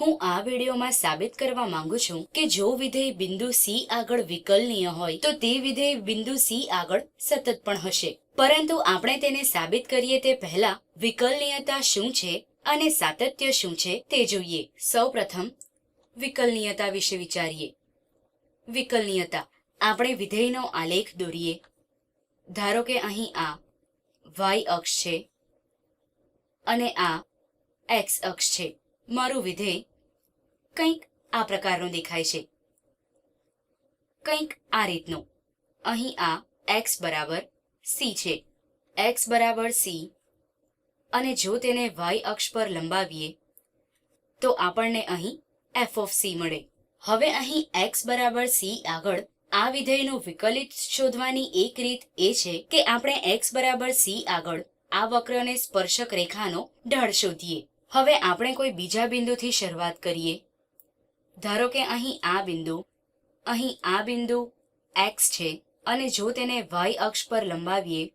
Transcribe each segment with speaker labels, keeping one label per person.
Speaker 1: હું આ વિડીયોમાં સાબિત કરવા માંગુ છું કે જો વિધેય બિંદુ સી આગળ વિકલનીય હોય, તો તે વિધેય બિંદુ સી આગળ સતત પણ હશે. પરંતુ આપણે તેને સાબિત કરીએ તે પહેલા, વિકલનીયતા શું છે અને સાતત્ય શું છે તે જોઈએ. સૌપ્રથમ, વિકલનીયતા વિશે વિચારીએ. વિકલનીયતા. આપણે વિધેયનો આલેખ દોરીએ. ધારો કે અહીં આ વાય અક્ષ છે અને આ એક્સ અક્ષ છે. મારું વિધેય કંઈક આ પ્રકારનો દેખાય છે. કંઈક આ રીતનું. અહીં આ એક્સ બરાબર સી છે. એક્સ બરાબર સી. અને જો તેને વાય અક્ષ પર લંબાવીએ, તો આપણને અહીં એફ ઓફ સી મળે. હવે અહીં એક્સ બરાબર સી આગળ આ વિધેયનું વિકલિત શોધવાની એક રીત એ છે કે આપણે એક્સ બરાબર સી આગળ આ વક્રને સ્પર્શક રેખાનો ઢાળ શોધીએ. હવે આપણે કોઈ બીજા બિંદુથી શરૂઆત કરીએ. ધારો કે અહીં આ બિંદુ, અહીં આ બિંદુ એક્સ છે અને જો તેને વાય અક્ષ પર લંબાવીએ,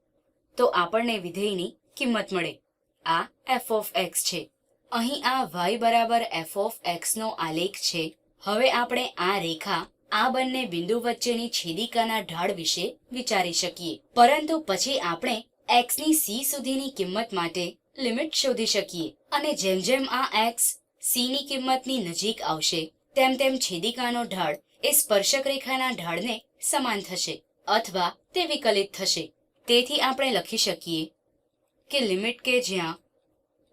Speaker 1: તો આપણને વિધેયની કિંમત મળે. આ એફ ઓફ એક્સ છે. અહીં આ વાય બરાબર એફ ઓફ એક્સનો આલેખ છે. હવે આપણે આ રેખા, આ બંને બિંદુ વચ્ચેની છેદિકાના ઢાળ વિશે વિચારી શકીએ. પરંતુ પછી આપણે એક્સની સી સુધીની કિંમત માટે લિમિટ શોધી શકીએ. અને જેમ જેમ આ એક્સ સીની કિંમતની નજીક આવશે તેમ તેમ છેદિકાનો ઢાળ એ સ્પર્શક રેખાના ઢાળને સમાન થશે અથવા તે વિકલિત થશે. તેથી આપણે લખી શકીએ કે લિમિટ કે જ્યાં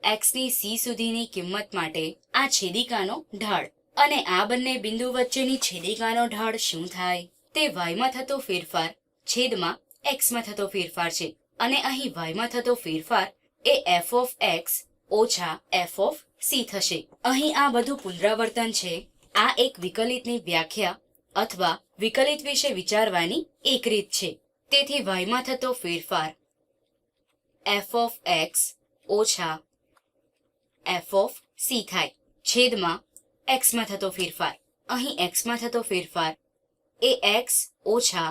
Speaker 1: એક્સની સી સુધીની કિંમત માટે આ છેદિકાનો ઢાળ અને આ બંને બિંદુ વચ્ચેની છેદિકાનો ઢાળ શું થાય? તે વાયમાં થતો ફેરફાર છેદમાં એક્સમાં થતો ફેરફાર છે અને અહીં વાયમાં થતો ફેરફાર એ એફ ઓફ એક્સ ઓછા એફ ઓફ સી થશે. અહીં આ બધું પુનરાવર્તન છે. આ એક વિકલિતની વ્યાખ્યા અથવા વિકલિત વિશે વિચારવાની એક રીત છે. તેથી વયમાં થતો ફેરફાર. એફ ઓફ એક્સ ઓછા એફ ઓફ સી થાય. છેદમાં એક્સમાં થતો ફેરફાર. અહીં એક્સમાં થતો ફેરફાર એ એક્સ ઓછા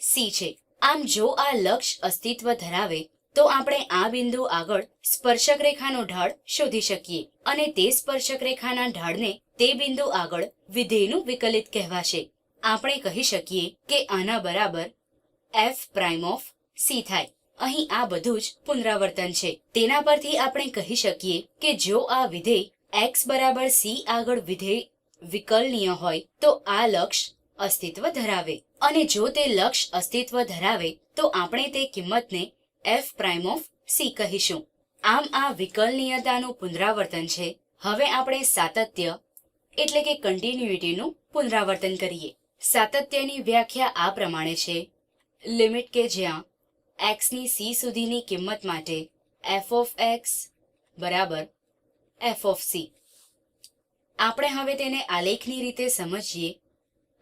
Speaker 1: સી છે. આમ જો આ લક્ષ અસ્તિત્વ ધરાવે, તો આપણે આ બિંદુ આગળ સ્પર્શક રેખાનો ઢાળ શોધી શકીએ અને તે સ્પર્શક રેખાના ઢાળને તે બિંદુ આગળ વિધેયનું વિકલિત કહેવાશે. આપણે કહી શકીએ કે આના બરાબર એફ પ્રાઇમ ઓફ સી થાય. અહીં આ બધું જ પુનરાવર્તન છે. તેના પરથી આપણે કહી શકીએ કે જો આ વિધેય એક્સ બરાબર સી આગળ વિધેય વિકલનીય હોય, તો આ લક્ષ અસ્તિત્વ ધરાવે. અને જો તે લક્ષ અસ્તિત્વ ધરાવે, તો આપણે તે કિંમતને એફ પ્રાઇમ ઓફ સી કહીશું. આમ આ વિકલનીયતાનું પુનરાવર્તન છે. હવે આપણે સાતત્ય એટલે કે કન્ટિન્યુઇટીનું પુનરાવર્તન કરીએ. સાતત્યની વ્યાખ્યા આ પ્રમાણે છે. લિમિટ કે જ્યાં એક્સની સી સુધીની કિંમત માટે એફ ઓફ એક્સ બરાબર એફ ઓફ સી આપણે હવે તેને આલેખની રીતે સમજીએ.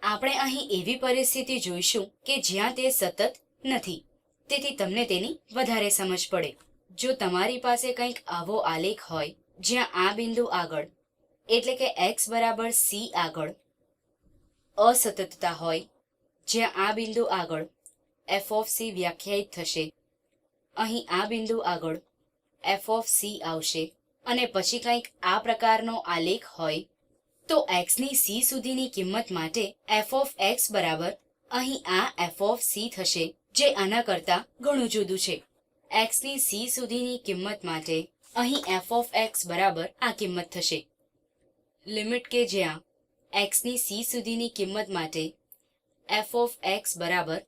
Speaker 1: આપણે અહીં એવી પરિસ્થિતિ જોઈશું કે જ્યાં તે સતત નથી. તેથી તમને તેની વધારે સમજ પડે. જો તમારી પાસે કંઈક આવો આલેખ હોય, જ્યાં આ બિંદુ આગળ એટલે કે એક્સ બરાબર સી આગળ અસતતતા હોય, જ્યાં આ બિંદુ આગળ એફ ઓફ સી વ્યાખ્યાયિત થશે. અહીં આ બિંદુ આગળ એફ ઓફ સી આવશે અને પછી કંઈક આ પ્રકારનો આલેખ હોય, તો એક્સની સી સુધીની કિંમત માટે એફ ઓફ એક્સ બરાબર અહીં આ એફ ઓફ સી થશે, જે આના કરતા ઘણું જુદું છે. એક્સની સી સુધીની કિંમત માટે અહીં એફ ઓફ એક્સ બરાબર આ કિંમત થશે. લિમિટ કે જ્યાં એક્સની c સુધીની કિંમત માટે એફ ઓફ એક્સ બરાબર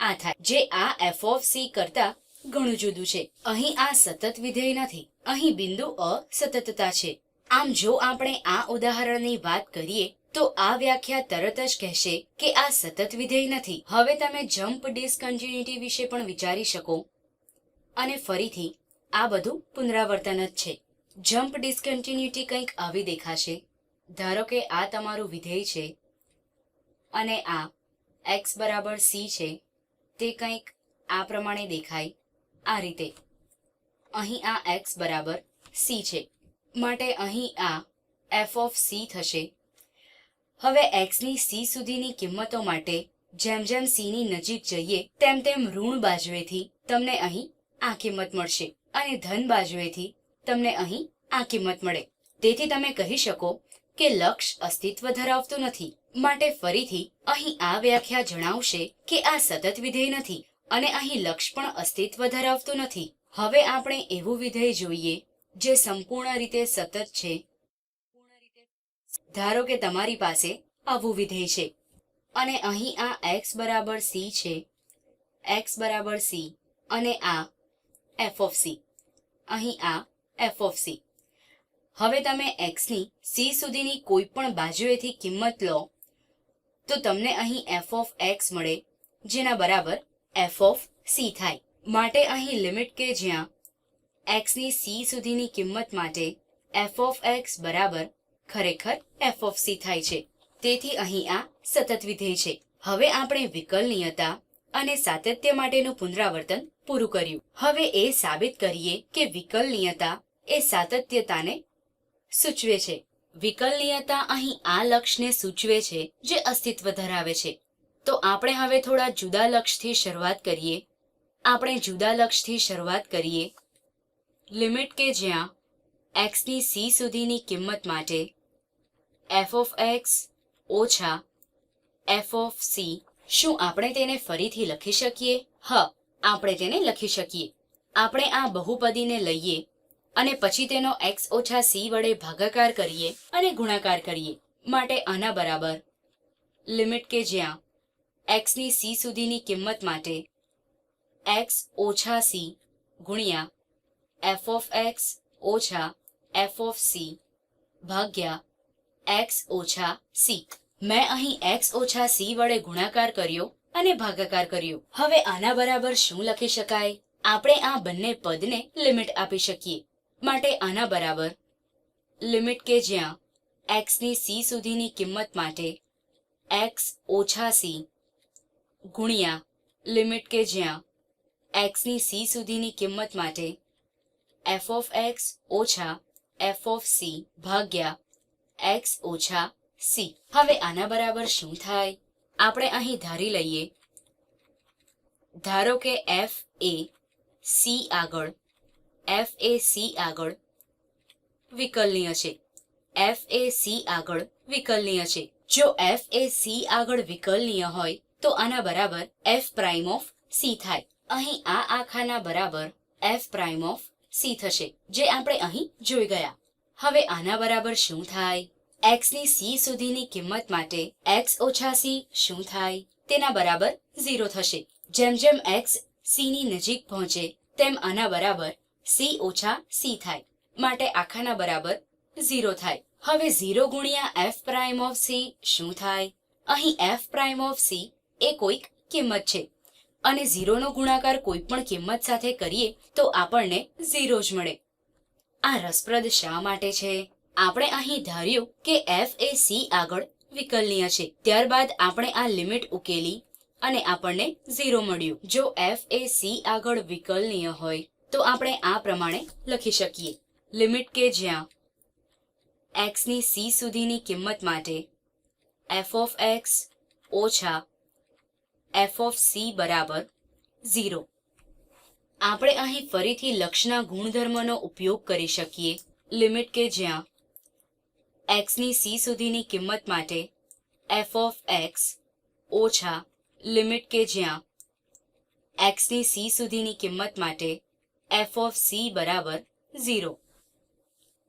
Speaker 1: આ થાય. જે આ એફ ઓફ સી કરતા ઘણું જુદું છે. અહીં આ સતત વિધેય નથી. અહીં બિંદુ અસતતતા છે. આમ જો આપણે આ ઉદાહરણની વાત કરીએ, તો આ વ્યાખ્યા તરત જ કહેશે કે આ સતત વિધેય નથી. હવે તમે જમ્પ ડિસકન્ટિન્યુટી વિશે પણ વિચારી શકો. અને ફરીથી, આ બધું પુનરાવર્તન જ છે. જમ્પ ડિસકન્ટિન્યુટી કંઈક આવી દેખાશે. ધારો કે આ તમારું વિધેય છે અને આ એક્સ બરાબર સી છે, તે કંઈક આ પ્રમાણે દેખાય આ રીતે. અહીં આ એક્સ બરાબર સી છે. માટે અહીં આ એફ ઓફ સી થશે. હવે એક્સની સી સુધીની કિંમતો માટે જેમ જેમ સીની નજીક જઈએ, તેમ તેમ ઋણ બાજુએથી તમને અહીં આ કિંમત મળશે અને ધન બાજુએથી તમને અહીં આ કિંમત મળે. તેથી તમે કહી શકો કે લક્ષ અસ્તિત્વ ધરાવતું નથી. માટે ફરીથી અહીં આ વ્યાખ્યા જણાવશે કે આ સતત વિધેય નથી અને અહીં લક્ષ પણ અસ્તિત્વ ધરાવતું નથી. હવે આપણે એવું વિધેય જોઈએ જે સંપૂર્ણ રીતે સતત છે. ધારો કે તમારી પાસે આવું વિધેય છે અને અહીં આ એક્સ બરાબર સી છે. એક્સ બરાબર સી અને આ એફ ઓફ સી અહીં આ એફ ઓફ c. હવે તમે એક્સની સી સુધીની કોઈ પણ બાજુએથી કિંમત લો, તો તમને અહીં એફ ઓફ એક્સ મળે, જેના બરાબર એફ ઓફ સી થાય. માટે અહીં લિમિટ કે જ્યાં એક્સની સી સુધીની કિંમત માટે એફ ઓફ એક્સ બરાબર ખરેખર એફ ઓફ સી થાય છે. તેથી અહીં આ સતત વિધેય છે. હવે આપણે વિકલનીયતા અને સાતત્ય માટેનું પુનરાવર્તન પૂરું કર્યું. હવે એ સાબિત કરીએ કે વિકલનીયતા એ સાતત્યતાને સૂચવે છે. વિકલનીયતા અહીં આ લક્ષને સૂચવે છે જે અસ્તિત્વ ધરાવે છે. તો આપણે હવે થોડા જુદા લક્ષથી શરૂઆત કરીએ. આપણે જુદા લક્ષથી શરૂઆત કરીએ. લિમિટ કે જ્યાં એક્સની સી સુધીની કિંમત માટે એફ ઓફ એક્સ ઓછા એફ ઓફ સી શું આપણે તેને ફરીથી લખી શકીએ? હ, આપણે તેને લખી શકીએ. આપણે આ બહુપદીને લઈએ. અને પછી તેનો એક્સ ઓછા સી વડે ભાગાકાર કરીએ અને ગુણાકાર કરીએ માટે આના બરાબર. લિમિટ કે જ્યાં? એક્સની સી સુધીની કિંમત માટે એક્સ ઓછા સી ગુણ્યા એફ ઓફ એક્સ ઓછા એફ ઓફ સી ભાગ્યા એક્સ ઓછા સી મેં અહીં એક્સ ઓછા સી વડે ગુણાકાર કર્યો અને ભાગાકાર કર્યો. હવે આના બરાબર શું લખી શકાય? આપણે આ બંને પદને લિમિટ આપી શકીએ. માટે આના બરાબર. લિમિટ કે જ્યાં એક્સની સી સુધીની કિંમત માટે એક્સ ઓછા સી ગુણ્યા લિમિટ કે જ્યાં એક્સની સી સુધીની કિંમત માટે એફ ઓફ એક્સ ઓછા એફ ઓફ સી ભાગ્યા એક્સ ઓછા સી હવે આના બરાબર શું થાય? આપણે અહીં ધારી લઈએ. ધારો કે એફ એ સી આગળ f એ સી આગળ વિકલનીય છે. એફ એ સી આગળ વિકલનીય છે. જો એફ એ સી આગળ વિકલનીય હોય, તો આના બરાબર એફ પ્રાઇમ ઓફ સી થાય. અહીં આ આખાના બરાબર એફ પ્રાઇમ ઓફ સી થશે, જે આપણે અહીં જોઈ ગયા. હવે આના બરાબર શું થાય? એક્સની c સુધીની કિંમત માટે એક્સ ઓછા સી શું થાય? તેના બરાબર ઝીરો થશે. જેમ જેમ એક્સ સી ની નજીક પહોંચે, તેમ આના બરાબર c ઓછા સી થાય. માટે આખાના બરાબર ઝીરો થાય. હવે ઝીરો ગુણ્યા એફ પ્રાઇમ ઓફ સી શું થાય? અહીં એફ પ્રાઇમ ઓફ સી એ કોઈક કિંમત છે. અને ઝીરોનો ગુણાકાર કોઈ પણ કિંમત સાથે કરીએ તો આપણને ઝીરો જ મળે. આ રસપ્રદ શા માટે છે? આપણે અહીં ધાર્યું કે એફ એ સી આગળ વિકલનીય છે. ત્યારબાદ આપણે આ લિમિટ ઉકેલી અને આપણને ઝીરો મળ્યું. જો એફ એ સી આગળ વિકલનીય હોય તો આપણે આ પ્રમાણે લખી શકીએ. લિમિટ કે જ્યાં? એક્સની સી સુધીની કિંમત માટે એફ ઓફ એક્સ ઓછા એફ ઓફ સી બરાબર ઝીરો આપણે અહીં ફરીથી લક્ષના ગુણધર્મનો ઉપયોગ કરી શકીએ. લિમિટ કે જ્યાં? એક્સની સી સુધીની કિંમત માટે એફ ઓફ એક્સ ઓછા લિમિટ કે જ્યાં? એક્સની સી સુધીની કિંમત માટે f ઓફ સી બરાબર ઝીરો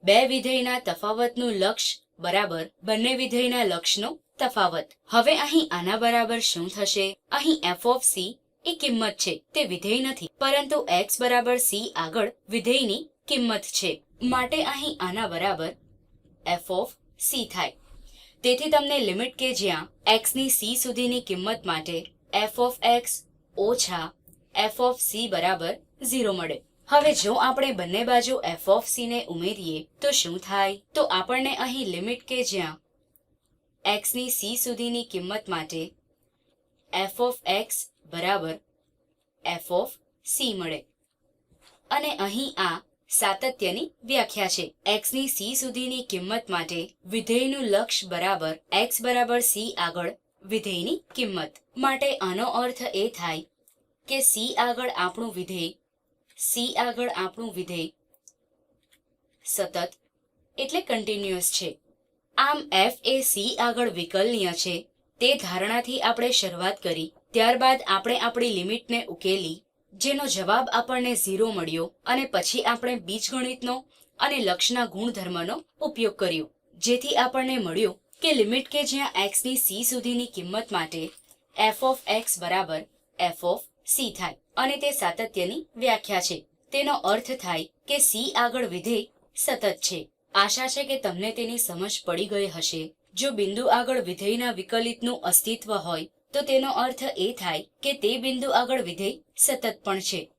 Speaker 1: બે વિધેયના તફાવતનું લક્ષ બરાબર બંને વિધેયના લક્ષનો તફાવત. હવે અહીં આના બરાબર શું થશે? અહીં એફ ઓફ સી એ કિંમત છે, તે વિધેય નથી. પરંતુ એક્સ બરાબર સી આગળ વિધેયની કિંમત છે. માટે અહીં આના બરાબર એફ ઓફ સી થાય. તેથી તમને લિમિટ કે જ્યાં એક્સની સી સુધીની કિંમત માટે એફ ઓફ એક્સ ઓછા એફ ઓફ સી બરાબર ઝીરો મળે. હવે જો આપણે બંને બાજુ એફ ઓફ સી ને ઉમેરીએ, તો શું થાય? તો આપણને અહીં લિમિટ કે જ્યાં એક્સની સી સુધીની કિંમત માટે એફ ઓફ એક્સ બરાબર એફ ઓફ સી મળે. અને અહીં આ સાતત્યની વ્યાખ્યા છે. એક્સની સી સુધીની કિંમત માટે વિધેયનું લક્ષ બરાબર એક્સ બરાબર સી આગળ વિધેયની કિંમત. માટે આનો અર્થ એ થાય કે સી આગળ આપણું વિધેય c આગળ આપણું વિધેય. સતત એટલે કન્ટિન્યુઅસ છે. આમ એફ એ સી આગળ વિકલનીય છે. તે ધારણાથી આપણે શરૂઆત કરી, ત્યારબાદ આપણે આપણી લિમિટને ઉકેલી, જેનો જવાબ આપણને ઝીરો મળ્યો અને પછી આપણે બીજગણિતનો અને લક્ષના ગુણધર્મનો ઉપયોગ કર્યો. જેથી આપણને મળ્યું કે લિમિટ કે જ્યાં એક્સની સી સુધીની કિંમત માટે એફ ઓફ એક્સ બરાબર એફ ઓફ c થાય અને તે સાતત્યની વ્યાખ્યા છે. તેનો અર્થ થાય કે સી આગળ વિધેય સતત છે. આશા છે કે તમને તેની સમજ પડી ગઈ હશે. જો બિંદુ આગળ વિધેયના વિકલિતનું અસ્તિત્વ હોય, તો તેનો અર્થ એ થાય કે તે બિંદુ આગળ વિધેય સતત પણ છે.